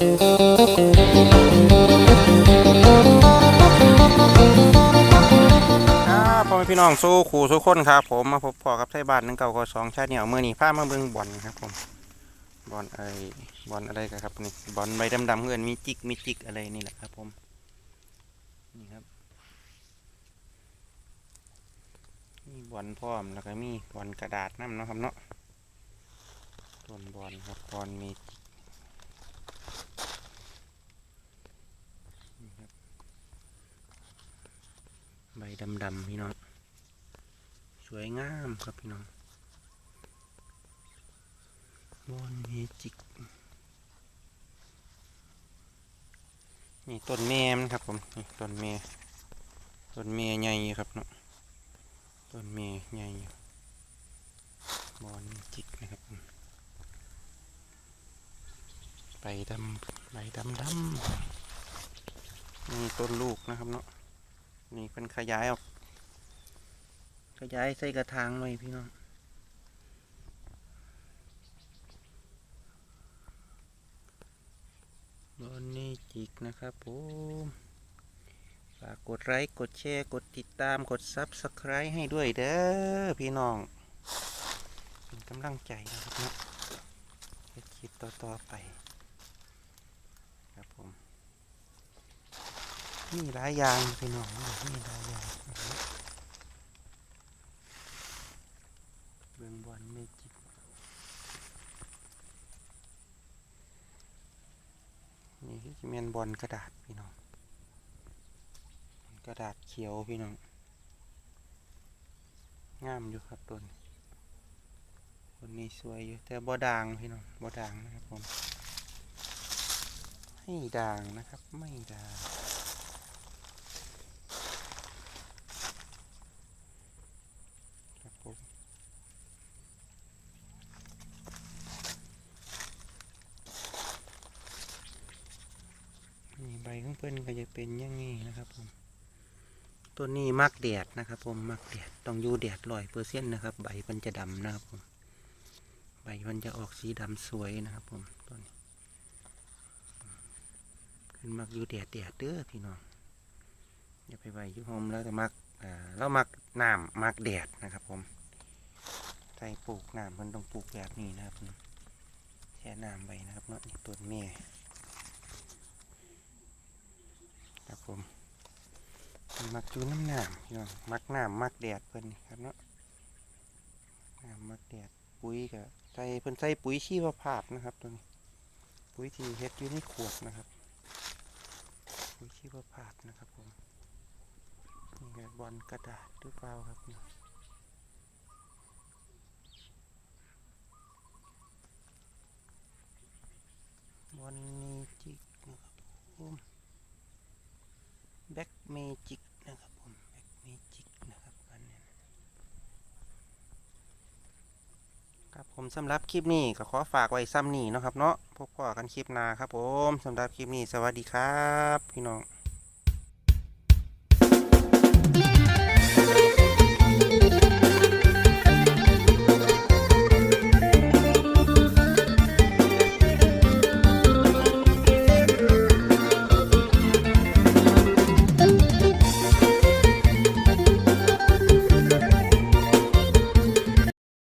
ครับผมพี่น้องสู้ขู่สู้คนครับ ผมมาพบพอกับไทยบ้านหนึ่งเก่าก็สองชาติเหนียวเมื่อนี้ผ้ามาเบิ่งบอลครับผมบอลไอบอลอะไรกันครับนี่บอลใบดำๆเงินมีจิกมีจิกอะไรนี่แหละครับผมนี่ครับนี่บอลพร้อมแล้วก็มีบอลกระดาษน้ำเนาะครับเนาะต้นบอลครับบอลมีจิ ดำๆพี่น้องสวยงามครับพี่น้องบอนเมจิกนี่ต้นแม่มครับผมนี่ต้นแม่ต้นแม่ใหญ่ครับเนาะต้นแม่ใหญ่บอนเมจิกนะครับผมใบดำใบดำดำนี่ต้นลูกนะครับเนาะ นี่เป็นขยายออก ขยายใส่กระถางหน่อยพี่น้องบอนนี่จิกนะครับผมฝากกดไลค์กดแชร์กดติดตามกดซับสไคร b e ให้ด้วยเด้อพี่น้องเป็นกำลังใจนะครับเนาะให้คลิปต่อ ๆ ไป ครับผม มีหลายอย่างพี่น้องมีหลายอย่างเบื้องบนเมจิกนี่คือสิเมนบอลกระดาษพี่น้องกระดาษเขียวพี่น้องงามอยู่ครับต้นต้นนี้สวยอยู่แต่บ่ด่างพี่น้องบ่ด่างนะครับผมให้ด่างนะครับ ไม่ด่าง ครับผม นี่ใบของเพิ่นก็จะเป็นอย่างนี้นะครับผมตัวนี้มักแดดนะครับ ผมมักแดดต้องอยู่แดดร้อยเปอร์เซ็นต์นะครับ ใบมันจะดำนะครับผมใบมันจะออกสีดำสวยนะครับ ผมตัวนี้ขึ้นมักอยู่แดดแดดเด้อพี่น้องอย่าไปใบยู่โฮมแล้วแต่มักอ่าเรามักน้ำมักแดดนะครับ ผมใส่ปลูกน้ำมันต้องปลูกแบบนี้นะครับแช่น้ำไว้นะครับเนาะนี่ต้นเมียครับผม มักจูน้ำน้ำพี่น้องมักน้ำมักแดดเพิ่นนี่ครับเนาะน้ำมักแดดปุ๋ยกับใส่เพิ่นใส่ปุ๋ยชีวภาพนะครับตัวนี้ปุ๋ยที่เฮ็ดอยู่ในขวดนะครับ ปุ๋ยชีวภาพนะครับผมนี่ไงบอลกระดาษหรือเปล่าครับนี่บอลเมจิกนะครับผมแบ็กเมจิกนะครับผมแบ็กเมจิกนะครับอันนี้ ครับผมสำหรับคลิปนี้ก็ขอฝากไว้ซ้ำนี่นะครับเนาะพบกันคลิปหน้าครับผมสำหรับคลิปนี้สวัสดีครับ พี่น้อง